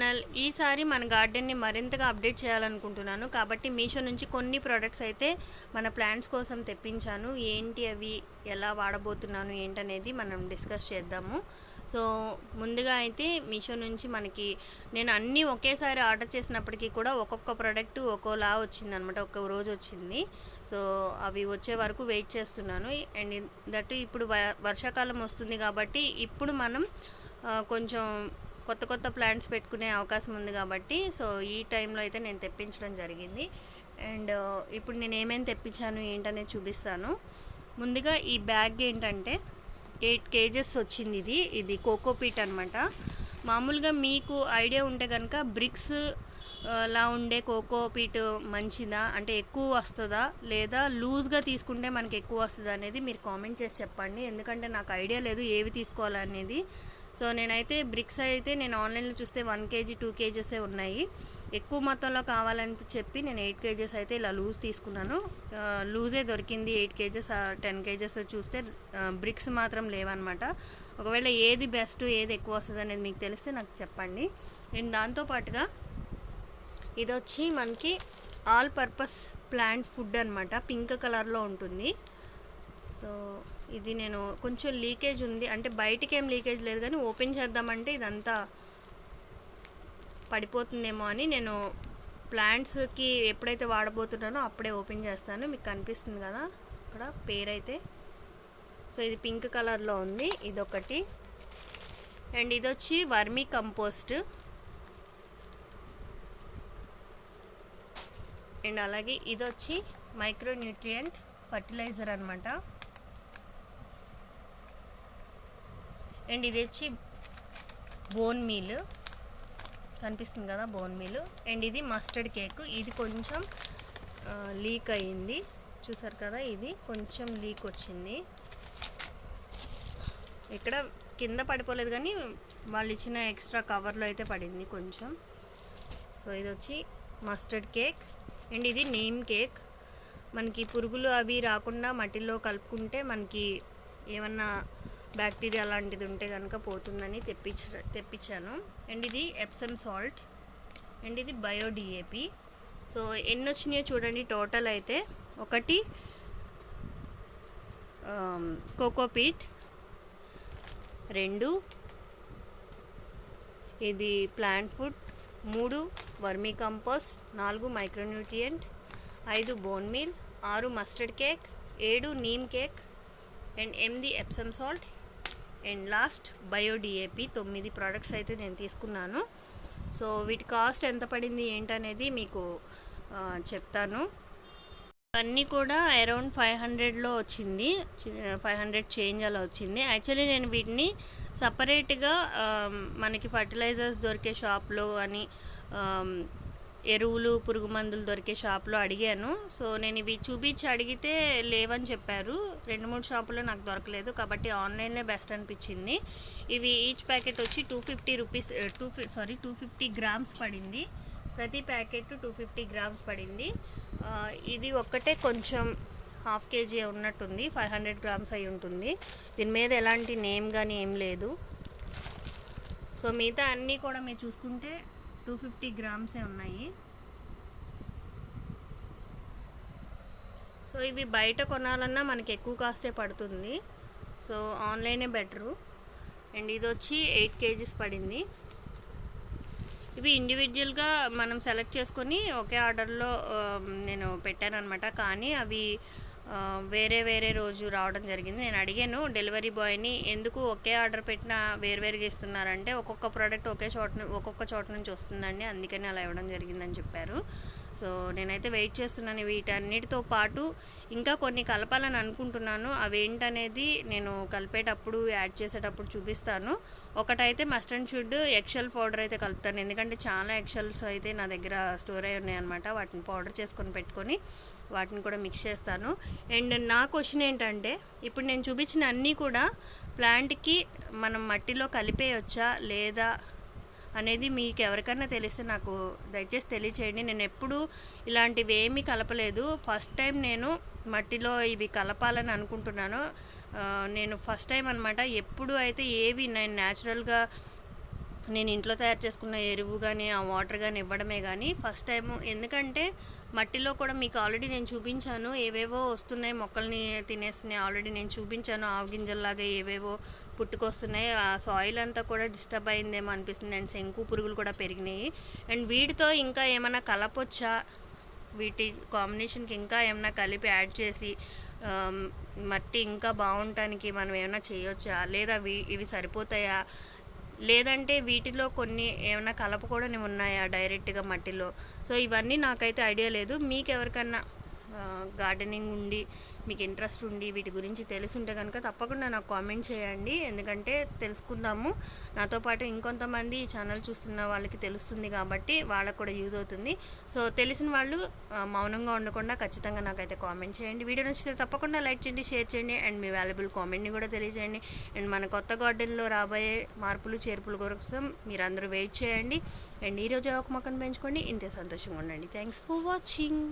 Null ఈసారి మన గార్డెన్ని మరింతగా అప్డేట్ చేయాలనుకుంటున్నాను. కాబట్టి మీషో నుంచి కొన్ని ప్రోడక్ట్స్ అయితే మన ప్లాంట్స్ కోసం తెప్పించాను. ఏంటి అవి ఎలా వాడబోతున్నాను ఏంటనేది మనం డిస్కస్ చేద్దాము. సో ముందుగా అయితే మీషో నుంచి మనకి నేను అన్నీ ఒకేసారి ఆర్డర్ చేసినప్పటికీ కూడా ఒక్కొక్క ప్రోడక్ట్ ఒక్కోలా వచ్చింది అనమాట ఒక్క రోజు వచ్చింది. సో అవి వచ్చే వరకు వెయిట్ చేస్తున్నాను. అండ్ దట్ ఇప్పుడు వ- వర్షాకాలం వస్తుంది కాబట్టి ఇప్పుడు మనం కొంచెం కొత్త కొత్త ప్లాంట్స్ పెట్టుకునే అవకాశం ఉంది కాబట్టి సో ఈ టైంలో అయితే నేను తెప్పించడం జరిగింది. అండ్ uh, ఇప్పుడు నేను ఏమేమి తెప్పించాను ఏంటనేది చూపిస్తాను. ముందుగా ఈ బ్యాగ్ ఏంటంటే ఎయిట్ కేజెస్ వచ్చింది ఇది. ఇది కోకోపీట్ అనమాట మామూలుగా మీకు ఐడియా ఉంటే కనుక బ్రిక్స్ uh, లా ఉండే కోకోపీట్ మంచిదా? అంటే ఎక్కువ వస్తుందా? లేదా లూజ్గా తీసుకుంటే మనకి ఎక్కువ వస్తుందా అనేది మీరు కామెంట్ చేసి చెప్పండి. ఎందుకంటే నాకు ఐడియా లేదు ఏవి తీసుకోవాలనేది. సో నేనైతే బ్రిక్స్ అయితే నేను ఆన్లైన్లో చూస్తే వన్ కేజీ టూ కేజెసే ఉన్నాయి. ఎక్కువ మొత్తంలో కావాలని చెప్పి నేను ఎయిట్ కేజెస్ అయితే ఇలా లూజ్ తీసుకున్నాను. లూజే దొరికింది ఎయిట్ కేజెస్ టెన్ కేజెస్ చూస్తే బ్రిక్స్ మాత్రం లేవన్నమాట. ఒకవేళ ఏది బెస్ట్ ఏది ఎక్కువ వస్తుంది అనేది మీకు తెలిస్తే నాకు చెప్పండి. నేను దాంతోపాటుగా ఇది వచ్చి మనకి ఆల్ పర్పస్ ప్లాంట్ ఫుడ్ అనమాట పింక్ కలర్లో ఉంటుంది. సో ఇది నేను కొంచెం లీకేజ్ ఉంది. అంటే బయటికి ఏం లీకేజ్ లేదు కానీ ఓపెన్ చేద్దామంటే ఇదంతా పడిపోతుందేమో అని నేను ప్లాంట్స్కి ఎప్పుడైతే వాడబోతున్నానో అప్పుడే ఓపెన్ చేస్తాను. మీకు కనిపిస్తుంది కదా ఇక్కడ పేరైతే. సో ఇది పింక్ కలర్లో ఉంది. ఇదొకటి. అండ్ ఇది వచ్చి వర్మీ కంపోస్ట్. అండ్ అలాగే ఇది వచ్చి మైక్రో న్యూట్రియంట్ ఫర్టిలైజర్ అనమాట అండ్ ఇది వచ్చి బోన్ మీల్. కనిపిస్తుంది కదా బోన్ మీల్. అండ్ ఇది మస్టర్డ్ కేక్ ఇది కొంచెం లీక్ అయ్యింది. చూసారు కదా ఇది? కొంచెం లీక్ వచ్చింది. ఇక్కడ కింద పడిపోలేదు కానీ వాళ్ళు ఇచ్చిన ఎక్స్ట్రా కవర్లో అయితే పడింది కొంచెం. సో ఇది వచ్చి మస్టర్డ్ కేక్ అండ్ ఇది నీమ్ కేక్ మనకి పురుగులు అవి రాకుండా మట్టిలో కలుపుకుంటే మనకి ఏమన్నా బ్యాక్టీరియా లాంటిది ఉంటే కనుక పోతుందని తెప్పించ తెప్పించాను అండ్ ఇది ఎప్సమ్ సాల్ట్ అండ్ ఇది బయోడిఏపి సో ఎన్ని వచ్చినాయో చూడండి టోటల్ అయితే. ఒకటి కోకోపీట్ రెండు ఇది ప్లాంట్ ఫుడ్. మూడు వర్మీ కంపోస్ట్. నాలుగు మైక్రోన్యూట్రియంట్. ఐదు బోన్ మీల్. ఆరు మస్టర్డ్ కేక్. ఏడు నీమ్ కేక్. అండ్ ఎనిమిది Epsom salt and last bio DAP తొమ్మిది ప్రోడక్ట్స్ అయితే నేను తీసుకున్నాను. సో వీటి కాస్ట్ ఎంత పడింది ఏంటనేది మీకు చెప్తాను. అన్నీ కూడా అరౌండ్ ఫైవ్ హండ్రెడ్లో వచ్చింది. ఫైవ్ హండ్రెడ్ చేంజ్ అలా వచ్చింది. యాక్చువల్లీ నేను వీటిని సపరేట్గా మనకి ఫర్టిలైజర్స్ దొరికే షాప్లో అని ఎరువులు పురుగు మందులు దొరికే షాప్లో అడిగాను. సో నేను ఇవి చూపించి అడిగితే లేవని చెప్పారు. రెండు మూడు షాపుల్లో నాకు దొరకలేదు. కాబట్టి ఆన్లైన్లో బెస్ట్ అనిపించింది. ఇవి ఈచ్ ప్యాకెట్ వచ్చి two fifty rupees two sorry two fifty grams పడింది. ప్రతి ప్యాకెట్ టూ ఫిఫ్టీ గ్రామ్స్ పడింది. ఇది ఒక్కటే కొంచెం హాఫ్ కేజీ ఉన్నట్టుంది. ఫైవ్ హండ్రెడ్ గ్రామ్స్ అయి ఉంటుంది. దీని మీద ఎలాంటి నేమ్ కానీ ఏం లేదు. సో మిగతా అన్నీ కూడా మీరు చూసుకుంటే టూ ఫిఫ్టీ గ్రామ్సే ఉన్నాయి. సో ఇవి బయట కొనాలన్నా మనకి ఎక్కువ కాస్టే పడుతుంది. So ఆన్లైనే better. అండ్ ఇది వచ్చి ఎయిట్ కేజీస్ పడింది. ఇవి ఇండివిజువల్గా మనం సెలెక్ట్ చేసుకొని ఒకే ఆర్డర్లో నేను పెట్టాను అనమాట కానీ అవి వేరే వేరే రోజు రావడం జరిగింది. నేను అడిగాను డెలివరీ బాయ్ని ఎందుకు ఒకే ఆర్డర్ పెట్టినా వేరువేరుగా ఇస్తున్నారంటే ఒక్కొక్క ప్రోడక్ట్ ఒకే చోట ఒక్కొక్క చోట నుంచి వస్తుందండి అందుకని అలా ఇవ్వడం జరిగిందని చెప్పారు. సో నేనైతే వెయిట్ చేస్తున్నాను వీటన్నిటితో పాటు. ఇంకా కొన్ని కలపాలని అనుకుంటున్నాను. అవేంటనేది నేను కలిపేటప్పుడు యాడ్ చేసేటప్పుడు చూపిస్తాను. ఒకటైతే మస్టర్డ్ షుడ్ ఎక్షల్ పౌడర్ అయితే కలుపుతాను. ఎందుకంటే చాలా ఎక్షల్స్ అయితే నా దగ్గర స్టోర్ అయి ఉన్నాయన్నమాట. వాటిని పౌడర్ చేసుకొని పెట్టుకొని వాటిని కూడా మిక్స్ చేస్తాను. అండ్ నా క్వశ్చన్ ఏంటంటే ఇప్పుడు నేను చూపించిన అన్నీ కూడా ప్లాంట్కి మనం మట్టిలో కలిపేయొచ్చా లేదా అనేది మీకు ఎవరికైనా తెలిస్తే నాకు దయచేసి తెలియచేయండి. నేను ఎప్పుడూ ఇలాంటివి ఏమీ కలపలేదు. ఫస్ట్ టైం నేను మట్టిలో ఇవి కలపాలని అనుకుంటున్నాను. నేను ఫస్ట్ టైం అనమాట ఎప్పుడు అయితే ఏవి నేను న్యాచురల్గా నేను ఇంట్లో తయారు చేసుకున్న ఎరువు కానీ ఆ వాటర్ కానీ ఇవ్వడమే కానీ ఫస్ట్ టైం ఎందుకంటే మట్టిలో కూడా మీకు ఆల్రెడీ నేను చూపించాను. ఏవేవో వస్తున్నాయి మొక్కల్ని తినేస్తున్నాయి ఆల్రెడీ నేను చూపించాను. ఆవు గింజల్లాగా ఏవేవో పుట్టుకొస్తున్నాయి. ఆ సాయిల్ అంతా కూడా డిస్టర్బ్ అయిందేమో అనిపిస్తుంది. అండ్ శంకు పురుగులు కూడా పెరిగినాయి. అండ్ వీటితో ఇంకా ఏమైనా కలపొచ్చా? వీటి కాంబినేషన్కి ఇంకా ఏమైనా కలిపి యాడ్ చేసి మట్టి ఇంకా బాగుండటానికి మనం ఏమైనా చేయొచ్చా? లేదా ఇవి సరిపోతాయా? లేదంటే వీటిలో కొన్ని ఏమైనా కలపకూడని ఉన్నాయా డైరెక్ట్గా మట్టిలో? సో ఇవన్నీ నాకైతే ఐడియా లేదు. మీకు ఎవరికన్నా గార్డెనింగ్ ఉండి మీకు ఇంట్రెస్ట్ ఉండి వీటి గురించి తెలుసుంటే కనుక తప్పకుండా నాకు కామెంట్ చేయండి. ఎందుకంటే తెలుసుకుందాము. నాతో పాటు ఇంకొంతమంది ఈ ఛానల్ చూస్తున్న వాళ్ళకి తెలుస్తుంది కాబట్టి వాళ్ళకు కూడా యూజ్ అవుతుంది. సో తెలిసిన వాళ్ళు మౌనంగా ఉండకుండా ఖచ్చితంగా నాకైతే కామెంట్ చేయండి. వీడియో నచ్చితే తప్పకుండా లైక్ చేయండి షేర్ చేయండి అండ్ మీ వాల్యుబుల్ కామెంట్ని కూడా తెలియజేయండి. అండ్ మన కొత్త గార్డెన్లో రాబోయే మార్పులు చేర్పుల కోసం మీరందరూ వెయిట్ చేయండి. అండ్ ఈరోజు ఒక మొక్కను పెంచుకోండి. ఇంతే సంతోషంగా ఉండండి. Thanks for watching